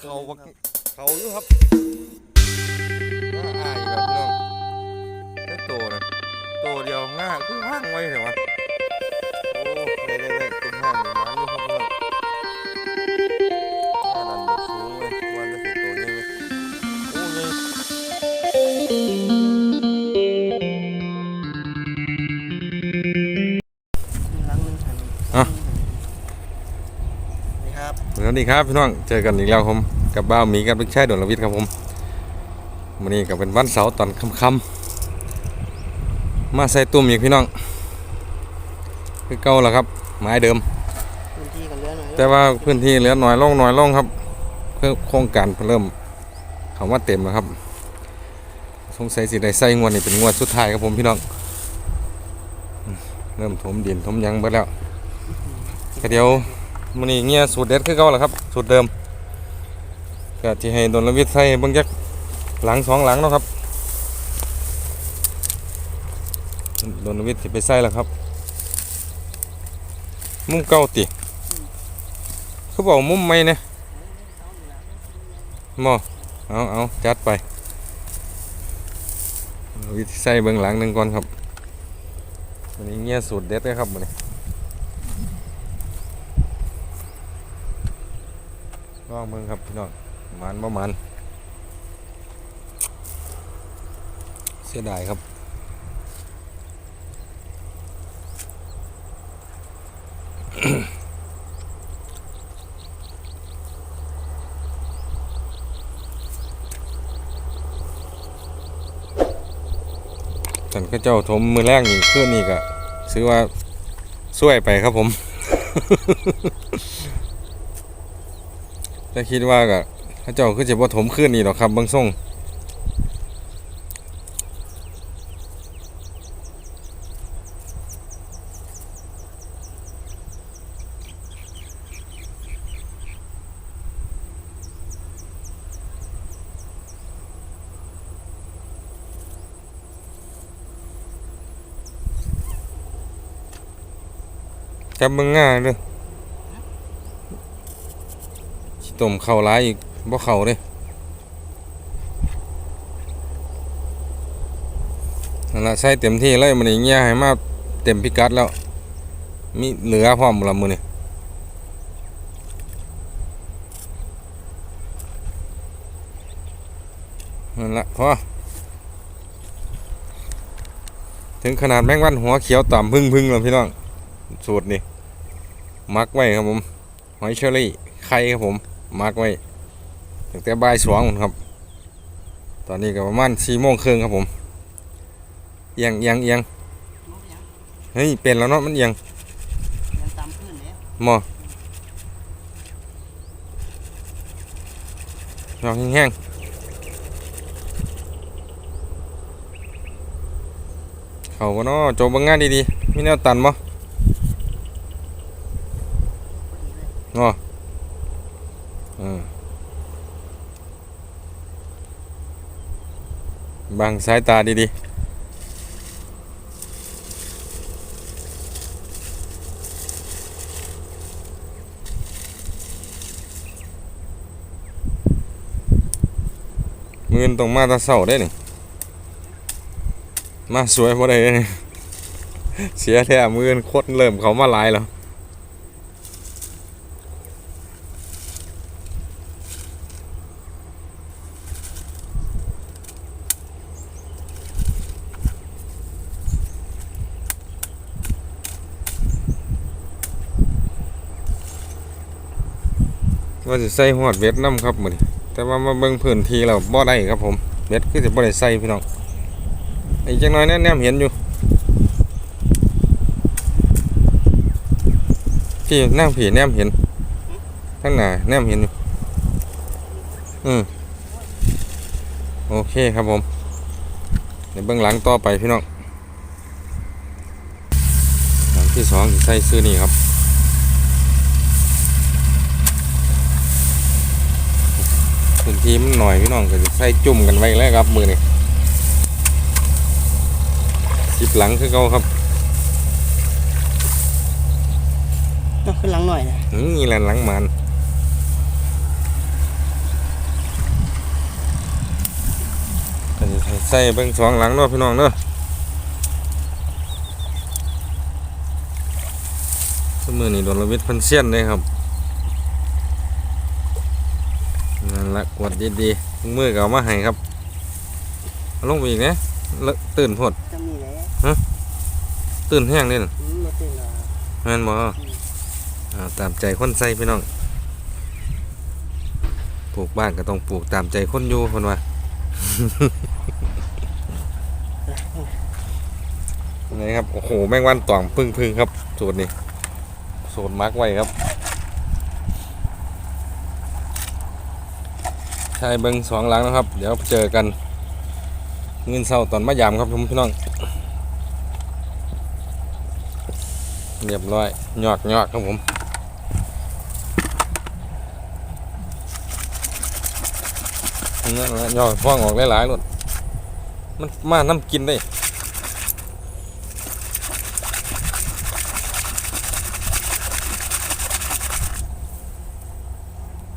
เขาบักเขาอยู่ครับง่าอายครับพี่น้องแค่โตนะโตเดียวง่าคือห้างไว้เหรอวะโอ้ได้ได้ได้ตุ้มห้างเลย ดีครับพี่น้องเจอกันอีกแล้วผมกับบ้าวหมีกับลูกชายดวงละวิทย์ครับผมวันนี้ก็เป็นวันเสาร์ตอนค่ำๆมาใส่ตุ่มอีกพี่น้องคือเก่าแล้วครับไม้เดิม พื้นที่กันเหลือหน่อยแต่ว่าพื้นที่เหลือน้อยลงน้อยลงครับเพื่อโครงการเริ่มเขาว่าเต็มแล้วครับ สงสัยสิได้ใส่งวดนี้เป็นงวดสุดท้ายครับผมพี่น้องอืมเริ่มถมดินถมหยังเบิดแล้วก็เดี๋ยว มื้อนี้เงี้ยสูตรเด็ดคือเก่าแล้วครับ สูตรเดิมก็ที่ให้ดนลวิทย์ใส่เบิ่งจักหลังสองหลังเนาะครับดนลวิทย์ไปใส่แล้วครับ มุมเก่าติเขาบอกมุมไม่เนี่ยมอเอาเอาจัดไปวิธีใส่เบื้องหลังหนึ่งก่อนครับวันนี้เงี้ยสูตรเด็ดเลยครับวันนี้ ลองเบิ่งครับพี่น้องมันบ่มันเสียดายครับฉันก็เจ้าทมมือแรกนี่เครื่องนี่ก็ซื้อว่าช่วยไปครับผม แต่คิดว่าก็เขาเจ้าคือจะบ่ถมขึ้นนี่หรอกครับบางส่งจับเบิ่งง่ายเด้อสิ ต้มเข้าวหลายอีกบ่เข้าเด้นั่นล่ะใส่เต็มที่เลยมันนี่เงี้ยให้มาเต็มพิกัดแล้ว มีเหลือพร้อมละมือนี้นั่นละพอถึงขนาดแมงวันหัวเขียวต่ำพึ่งพึ่งแล้วพี่น้องสูตรนี่มักไว้ครับผมหอยเชอรี่ไข่ครับผม มักไว้ตั้งแต่บ่ายสองพุ่นครับ ตอนนี้ก็ประมาณสี่โมงครึ่งครับผมเอียงเอียงเอียงลบยังเฮ้ยเป็นแล้วเนาะมันเอียงยังตามพื้นแล้วหมอลองแห้งๆเขาก็เนาะจบเบังงานดีๆมีแนวตันบ่พอดีเลยอ๋อเอ บังสายตาดีๆมือนต้องมาตาเสาได้นี่มาสวยพอได้เนี่เสียแท้มือนโคตรเริ่มเขามาลายแล้ว ว่าจะใส่หอดเว็ดน้ำครับมือนแต่ว่ามาเบิ่งพื้นที่แล้วบ่ได้ครับผมเว็ดคือจะบ่ได้ใส่พี่น้องอีกจังน้อยแน่แนมเห็นอยู่พี่นั่งผีแนมเห็นข้างหน้าแนมเห็นอยู่อืมโอเคครับผมเดี๋ยวเบื้องหลังต่อไปพี่น้องหลังที่สองใส่ซื้อนี่ครับ พื้นที่มันหน่อยพี่น้องก็จะใส่จุ่มกันไว้แล้วครับมือนี่สิบหลังคือเขาครับต้องขึ้นหลังหน่อยนะนี่แหละหลังมันก็จะใส่เบิ้งสองหลังเนาะพี่น้องเนาะสมือนี่โดนระวิดพันเสี้ยนเลยครับ ละกวดดีๆถุงมือก็เอามาให้ครับเอาลงไปอีกนะเลอะตื่นพดจะมีแหละตื่นแห้งเลยน่ะอืมมาตื่นละแม่นบ่อ่าตามใจคนใส่พี่น้องปลูกบ้านก็ต้องปลูกตามใจคนอยู่คนว่านี่ครับ โอ้โห แมงวันต่องพึ่งพึ่งครับสูตรนี้สูตรมาร์กไว้ครับ ใช่เบิ้งสองหลังนะครับ เดี๋ยวเจอกันเงินเศร้าตอนมายามครับผมพี่น้องเรียบร้อยหยอดยอดครับผมนั่นแหละยอดฟ้องออกหลายๆหมดมันมาน้ำกินได้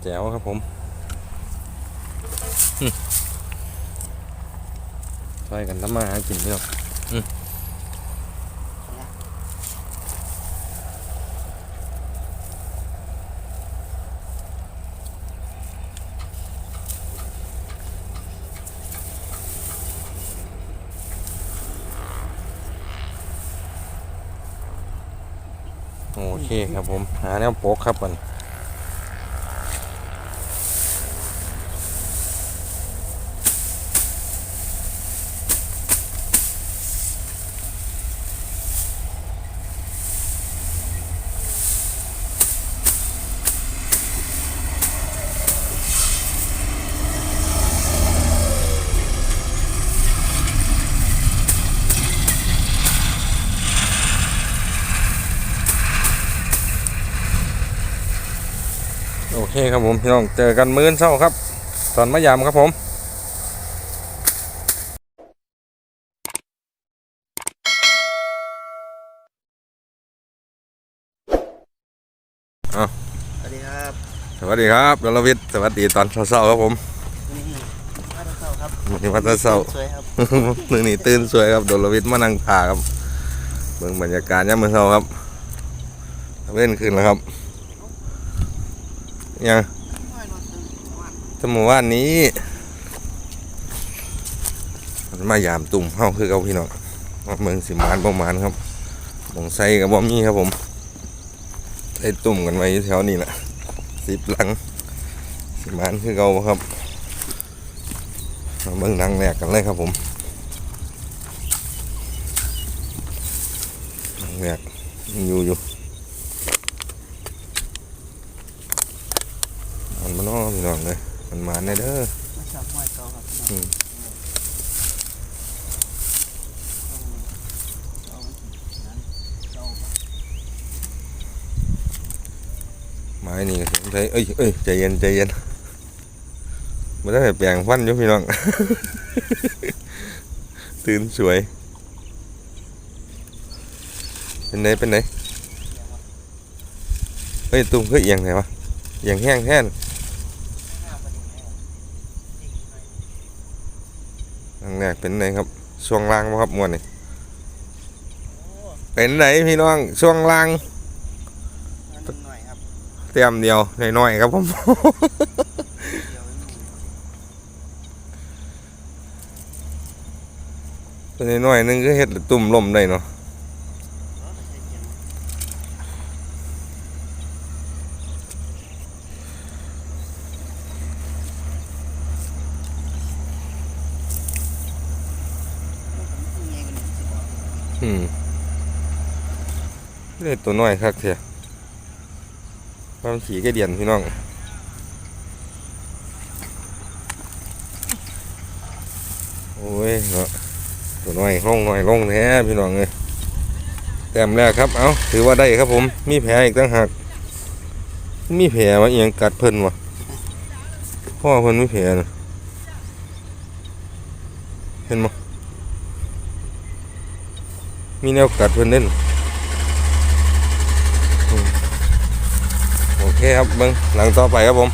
แจ๋วครับผมอืม ช่วยกันทำมาหากินพี่น้องอืมโอเคครับผม หาแนวโป๊กครับมัน คครับผมพี่น้องเจอกันมื้อเช้าครับ ตอนมะยามครับผมสวัสดีครับ สวัสดีครับดลวิทย์สวัสดีตอนเช้าๆครับผมวันนี้มาตะเช้าครับวันนี้วันเช้าสวยครับๆมื้อนี้ตื่นสวยครับดลวิทย์มานั่งทาครับเบิ่งบรรยากาศยามมื้อเช้าครับเว้นขึ้นแล้วครับ ยังสมว่านนี้มันมายามตุ่มเฮาคือเก่าพี่น้องเมืองสิมานประมาณครับหมองไซกับบ่มีครับผมไอ้ตุ่มกันไว้แถวนี้แหละสิบหลังสิมานคือเก่าครับเบิ่งนังแรกกันเลยครับผมนังแรกอยู่อยู่มันมา น้องพี่น้องเลยมันมาในเด้อมาชอบห้อยเก่าครับอืมไม้นี่ก็สงสัยเอ้ยเอ้ยใจเย็นใจเย็นไม่ได้แปลงฟันอยู่พี่น้อง ตื่นสวย เป็นไหนเป็นไหนเฮ้ยตุ้มคือเอียงไงวะเอียงแห้งแท่นครั้ง แรกเป็นไหนครับช่วงล่างบ่ครับมวนนี่เป็นไหนพี่น้องช่วงล่างนิดหน่อยครับเตรียมเดียวน้อยๆครับผมเดี๋ยวตัวน้อยๆนึงก็เฮ็ดตุ่มลมได้เนาะ อืมได้ตัวน้อยคักเถอะความขี่ก็เดียนพี่น้องโอ้ยเนาะตัวน้อยลงน้อยลงแท้พี่น้องเลยแต้มแรกครับ เอาถือว่าได้ครับผม มีแผลอีกตั้งหากมีแผลวะเอียงกัดเพิ่นวะพ่อเพิ่นมีแผลนะเห็นมั้ มีแนวกัดเพิ่นเน้นโอเคครับเบิ้งหลังต่อไปครับผม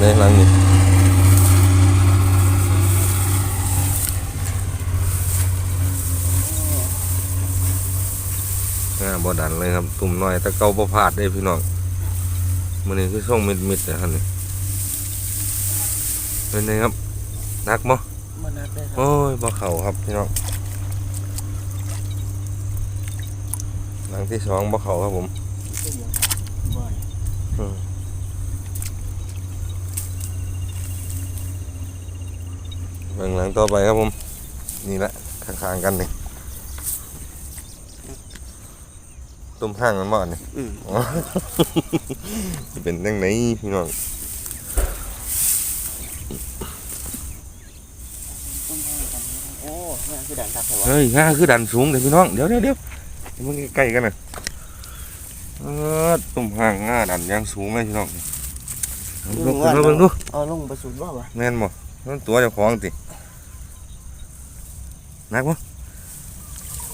ในหลังนี้บอดันเลยครับ ตุ่มน้อยแต่เก่าบ่พาดได้พี่น้องมันนี่คือช่วงมิดมิดแต่ท่านนี่ เป็นไงครับหนักบ่มันนัดได้ครับโอ้ยบ่เข้าครับพี่น้องหลังที่สองบ่เข้าครับผมตัวเดียวบ่อยเบื้องหลังต่อไปครับผม นี่แหละข้างๆกันนี่ตุ่มห้างมันบ่นี่อืมอ๋อจะเป็นยังไงพี่น้องต้มให้กัน โอ้เนี่ยคือด่านทักแต่ว่าเฮ้ยง่าคือดันสูงเลยพี่น้อง เดี๋ยวเดี๋ยวเดี๋ยวเดี๋ยวมันใกล้ๆกันนะเออตุ่มห้างง่าดันยังสูงเลยพี่น้องลงขึ้นมาเบิ่งดูเอาลงไปสุดบ่วะแม่นบ่มันตัวเจ้าของติหนักบ่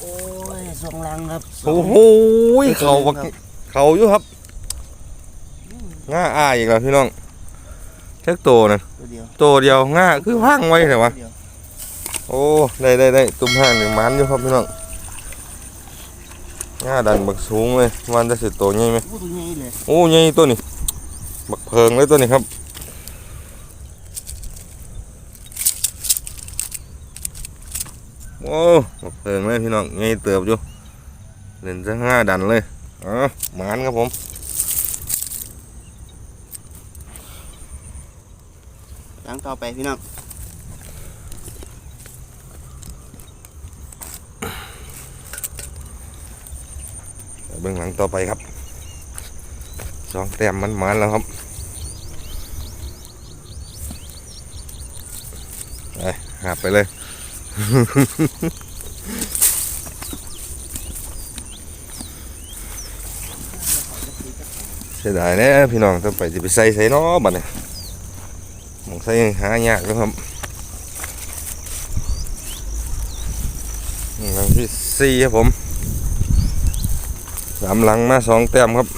โอ้ยสองลังครับโอ้โหเขาบักเขาอยู่ครับง่าอ้าอีกแล้วพี่น้อง เช็คโตนะตัวเดียวโตเดียวง่าคือพังไว้แต่วะตัวเดียวโอ้ได้ได้ได้ตุ้มห้างหนึ่งมันอยู่ครับพี่น้องง่าดันบักสูงเลยมันจะสิโตใหญ่ไหมโอ้ตัวใหญ่เลยโอ้ใหญ่ตัวนี้บักเพิงเลยตัวนี้ครับโอ้บักเพิงเลยพี่น้องใหญ่เติบอยู่เล่นจะง่าดันเลยอ๋อหมันครับผม ลังต่อไปพี่น้องเบื้องหลังต่อไปครับสองแต้มมันมันแล้วครับไปหาไปเลย เสียดายแน่พี่น้องต้องไปจะไปใส่ใส่เนาะบัดนี้หมอง ใส่หายากแล้วครับหลังที่สี่ครับผมสามหลังมาสองแต้มครับ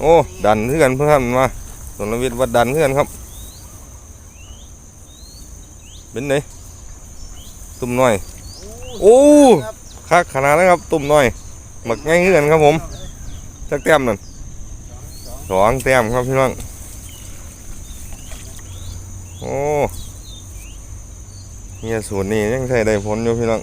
โอ้ ดันเพื่อนเพื่อนมาสนวิทย์วัดดันเพื่อนครับ เป็นไงตุ่มน้อย โอ้คักขนาดนั้นครับ ตุ่มน้อยหมักง่ายเพื่อนครับผม จักแต้มนั่นสองแต้มครับพี่น้อง โอ้เฮียสูตรนี่ยังใช้ได้ผลอยู่พี่น้อง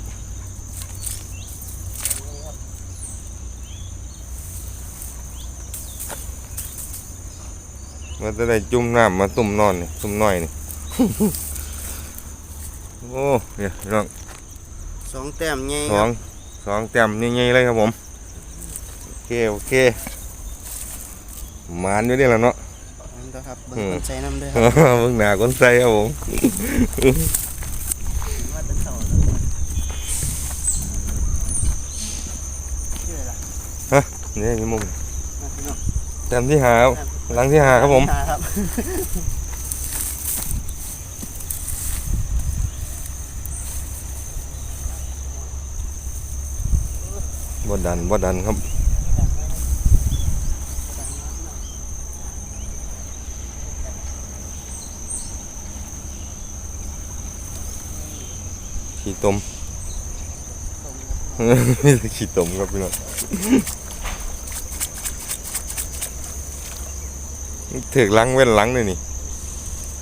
มันจะได้จุ่มน้ำมาตุ่มนอนนี่ตุ่มน้อยนี่โอ้เนี่ยพี่น้องสองแต้มใหญ่สคอรังบสองแต้มนี่ๆเลยครับผมโอ เคโอเคหมานอยู่นี่แหละเนาะอันต่อครับเบิ่งอืมคนใส่น้ำด้วยครับเบิ่งหน้าคนใส่ครับผมว่าจะเต่าแล้วชื่ออะไรล่ะนี่มีมุมมาพี่น้องแต้มที่หาครับหลังที่หาครับผมหาครับบ่ดันบ่ดันครับ ตมมีแต่ขี้ตมครับพี่น้องถึกหลังเว้นหลังเลยนี่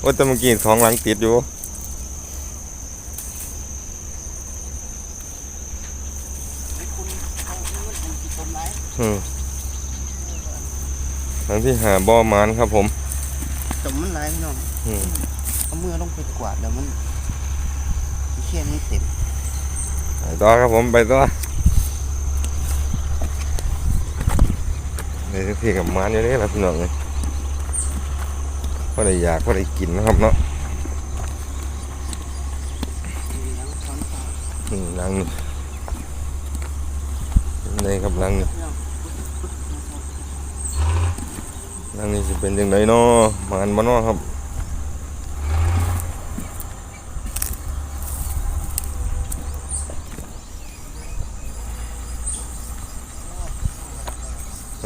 ว่าแต่เมื่อกี้สองหลังติดอยู่ไอ้คุณเอาเงินอันที่ต้มไรอืมหลังที่หาบ่อมานครับผมต้มมันไรพี่น้องอืมเอามือลงไปกวาดเดี๋ยวมัน เขี้ยนี่เต็มไปต่อครับผมไปต่อในที่กับมานอยู่นี่แหละพี่น้องเลยก็ได้อยากก็ได้กินนะครับเนาะยังช้อนต่ลังนี่ในครับลังนี่ลังนี่จะเป็นยังไงเนาะมานบ่เนาะครับ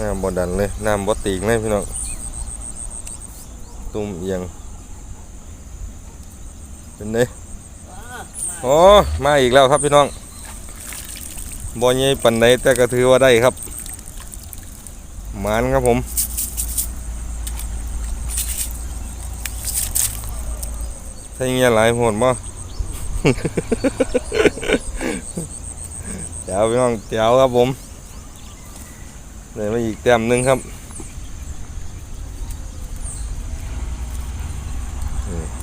น้ำบ่ดันเลย น้ำบ่ตีงเลยพี่น้อง ตุ่มเอียง เป็นไงอ่าโอ้มาอีกแล้วครับพี่น้องบ่ใหญ่ปันใดแต่ก็ถือว่าได้ครับหมานครับผมใช่เงี้ยหลายโหดบ่เจ้าพี่น้องเจ้าครับผม ได้มาอีกแต้มหนึ่งครับ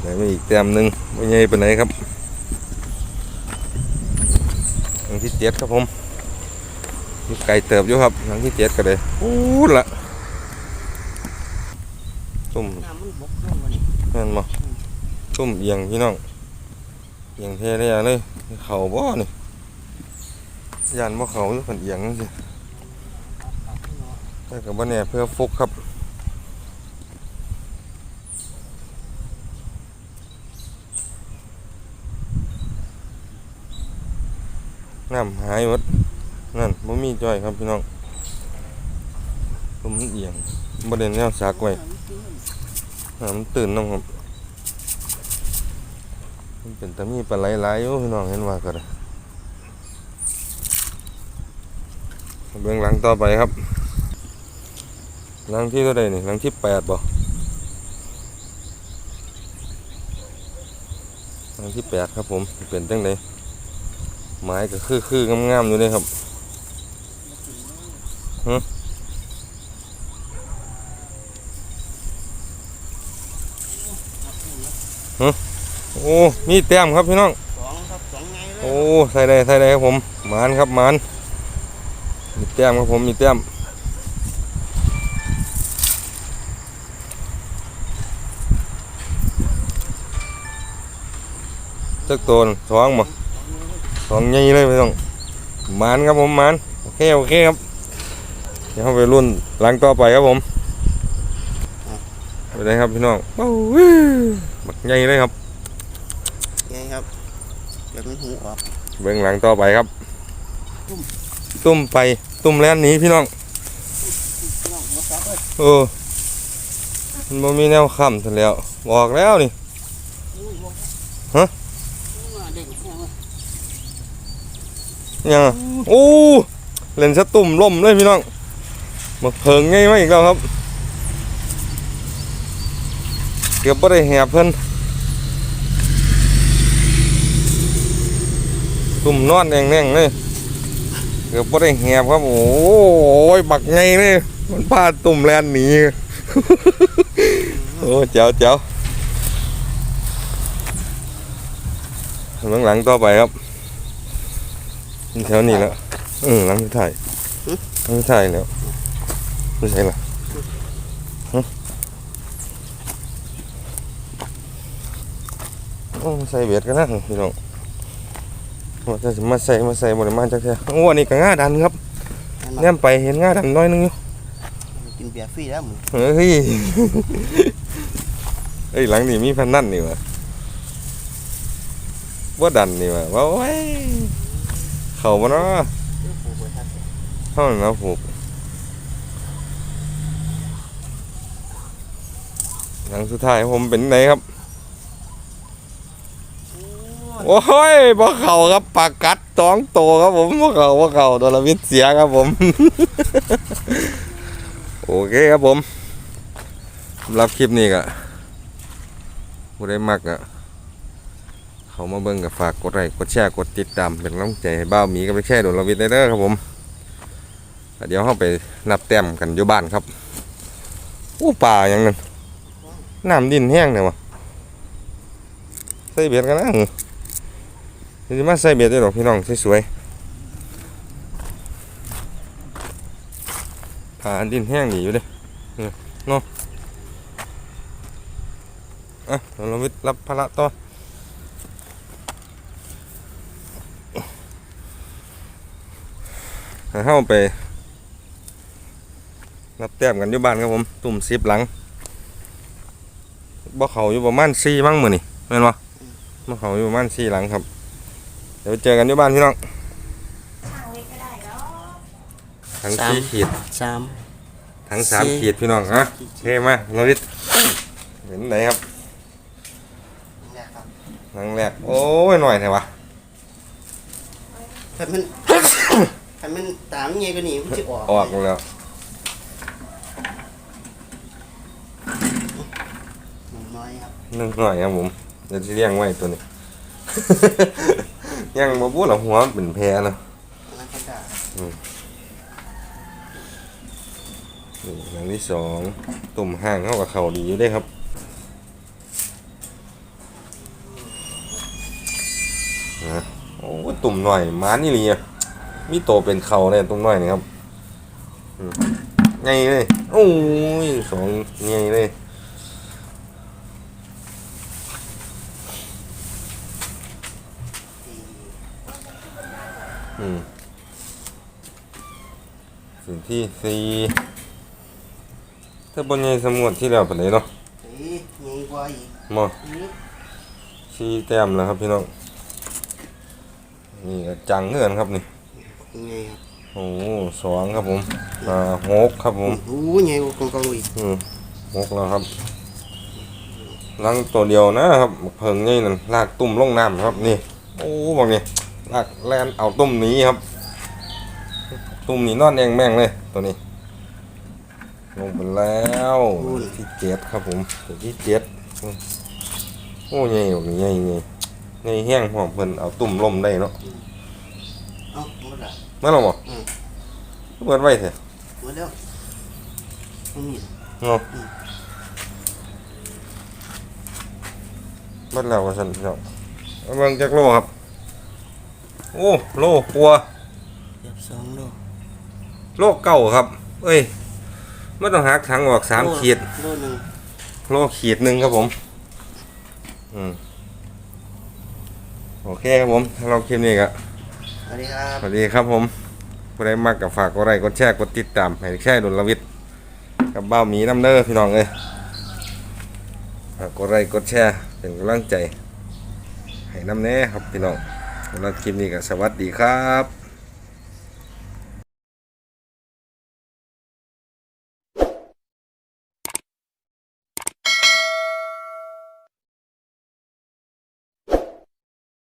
นี่ไมาอีกแต้มหนึ่งบ่ใหญ่ปันครับหลังที่เจ็ดครับผมมีไก่เติบอยู่ครับหลังที่เจ็ดก็เลยอู้ละตุ่มนั่นหมาตุ่มเอียงพี่น้องเอียงเทเลยเลยเข่าบ่นี่ยานบ่เขาอยู่คนเอียงจังซี่ แต่กับบ่เนี่ยเพื่อฟุกครับน้ำหายหมดนั่นบ่มีจ้อยครับพี่น้องตุ่มเอียงบ่ได้แนวสากไว้น้ำตื่นน้องครับมันเป็นตะมีปลาไหลหลายอยู่พี่น้องเห็นว่าก็ได้เบื้องหลังต่อไปครับ หลังที่เท่าใดนี่หลังที่แปดบ่หลังที่แปดครับผมเป็นจังไดไม้ก็คือคืองามๆอยู่เลยครับโอ้มีแต้มครับพี่น้องสองครับสองไงเลยโอ้ใส่ได้ใส่ได้ครับผมหมานครับหมานมีแต้มครับผมมีแต้ม จักตัวน่ะสองบ่สองใหญ่เลยพี่น้องหมานครับผมหมานโอเคโอเคครับเดี๋ยวเราไปรุ่นหลังต่อไปครับผมไปเลยครับพี่น้องโอ้ยบักใหญ่เลยครับไงครับเดี๋ยวมันหูออกเบื้องหลังต่อไปครับ ตุ้มไปตุ้มแล่นหนีพี่น้องพี่น้องมาซักเลยเออมันบ่มีแนวค้ำซะแล้วบอกแล้วนี่อุ้ยบอกฮะ มาเด้งแค่ว่า ยังอะโอ้เล่นสะตุ่มล่มเลยพี่น้องมาเพิงไงมาอีกแล้วครับ เกือบบ่ได้แหบเพิ่นตุ่มนอนแน่งๆเลยเกือบบ่ได้แหบครับ โอ้ยบักไงเลยมันพาตุ่มแลนหนีโอ้เจ้าเจ้าเบื้องหลังต่อไปครับ แถวนี้แล้วเออหลังที่ถ่ายหลังที่ถ่ายแล้วไม่ใช่หรอฮะโอ้ใส่เบียดกันนะพี่น้องว่าจะสิมาใส่มาใส่บริมาจากแท้โอ้อันนี้ก็ง่าดันครับอันแนนั้นมไปเห็นง่าดันน้อยนึงอยู่กินเบียร์ฟรีแล้วมึงเฮ้ยเอ้ยหลังนี่มีพันนั่นนี่วะว่าดันนี่วะว่าโอ้ย เข่ามาเนาะเดี๋ยวปูไปทักเท่านั้นนะผูกหลังสุดท้ายผมเป็นไหนครับ โอ้ยบ่เข่าครับปากกัดตองโตครับผมบ่เข่าบ่เข่าโดนละวิทย์เสียครับผม โอเคครับผมสำหรับคลิปนี้ก็ผู้ใดมักอะ เขามาเบิ่งกับฝากกดไลค์กดแชร์กดติดตามเป็นกำลังใจให้บ้าวหมีกับไปแช่โดนละวิทย์ได้เด้อครับผมเดี๋ยวเราไปนับแต้มกันอยู่บ้านครับโอ้ป่าอย่างนั้นน้ำดินแห้งเนี่ยวะใส่เบ็ดกันนะเดี๋ยวจะมาใส่เบ็ดด้วยหรอกพี่น้องสวยๆผ่านดินแห้งดีอยู่เด้อะเราวิทย์รับภาระต่อให้ เข้าไปรับแต้มกันอยู่บ้านครับผม ตุ่มซิบหลังบ่เขาอยู่ประมาณสี่บ้างมือนี่แม่นบ่บ่เขาอยู่ประมาณสี่หลังครับ เดี๋ยวเจอกันอยู่บ้านพี่น้องทั้งสี่ขีดสามทั้งสามสี่ขีดพี่น้องฮะเท่มากเราวิทย์เห็นไหนครับเนี่ยครับหลังแรกโอ้ยหน่อยแท้วะนคันมัน คันมันตามยังไงก็หนีมันจะออกออกแล้วหนุ่มน้อยครับนึ่งหน่อยครับผมเดี๋ยวจะเลี้ยงไว้ตัวนี้ ยังบ่พูดหรอกหัวมันเป็นแพรนะอันนั้นก็ได้นี่หลังที่สองตุ่มห่างเข้ากับเขาดีอยู่เด้ครับ นะโอ้ตุ่มหน่อยม้านี่ลีอะ มีโตเป็นเขาเนี่ยตุ่มหน่อยนี่ครับอืมใหญ่เลยโอ้ยสองใหญ่เลยสี่อืมสิ่งที่สี่ถ้าบนใหญ่สมุดที่เราไปเลยเนาะสี่ใหญ่กว่าอีกมอนี่สี่แต้มแล้วครับพี่น้องนี่ก็จังเงื่อนครับนี่ยัง ไงครับโอ้โหสองครับผมอ่าหกครับผมโอ้ใหญ่กว่าของเกาหลีอืมหกแล้วครับลังตัวเดียวนะครับเพิงนี่นั่นลากตุ่มลงน้ำครับนี่โอ้บอกนี่ลากแลนเอาตุ่มหนี้ครับ ตุ่มหนี้นอนแองแม่งเลยตัวนี้ ลงไปแล้วที่เจ็ดครับผมตัวที่เจ็ดอืมโอ้ใหญ่บอกนี่ใหญ่ใหญ่ใหญ่แห้งหอมเพิ่นเอาตุ่มลมได้เนาะเอ้า หมดละมาแล้วบ่อืมเปิดไว้เถอะหมดแล้วมันมีเนาะเบิดแล้วว่าซั่นพี่น้องเอาเบิ่งจักโลครับ โอ้โลปัว เกือบสองโลโลเก่าครับ เอ้ยไม่ต้องหักถังออกสามขีด โลหนึ่งโลขีดหนึ่งครับผม อืม โอเคครับผมถ้าเราคลิปนี้ก็ สวัสดีครับ สวัสดีครับผมผู้ใดมากกับฝากกดไลค์กดแชร์กดติดตามให้แชร์ดุลวิทย์กับเบ้าหมีน้ำเด้อพี่น้องเอ้ยฝากกดไลค์กดแชร์เป็นกำลังใจ ให้น้ำแน่ครับพี่น้องสำหรับคลิปนี้ก็สวัสดีครับ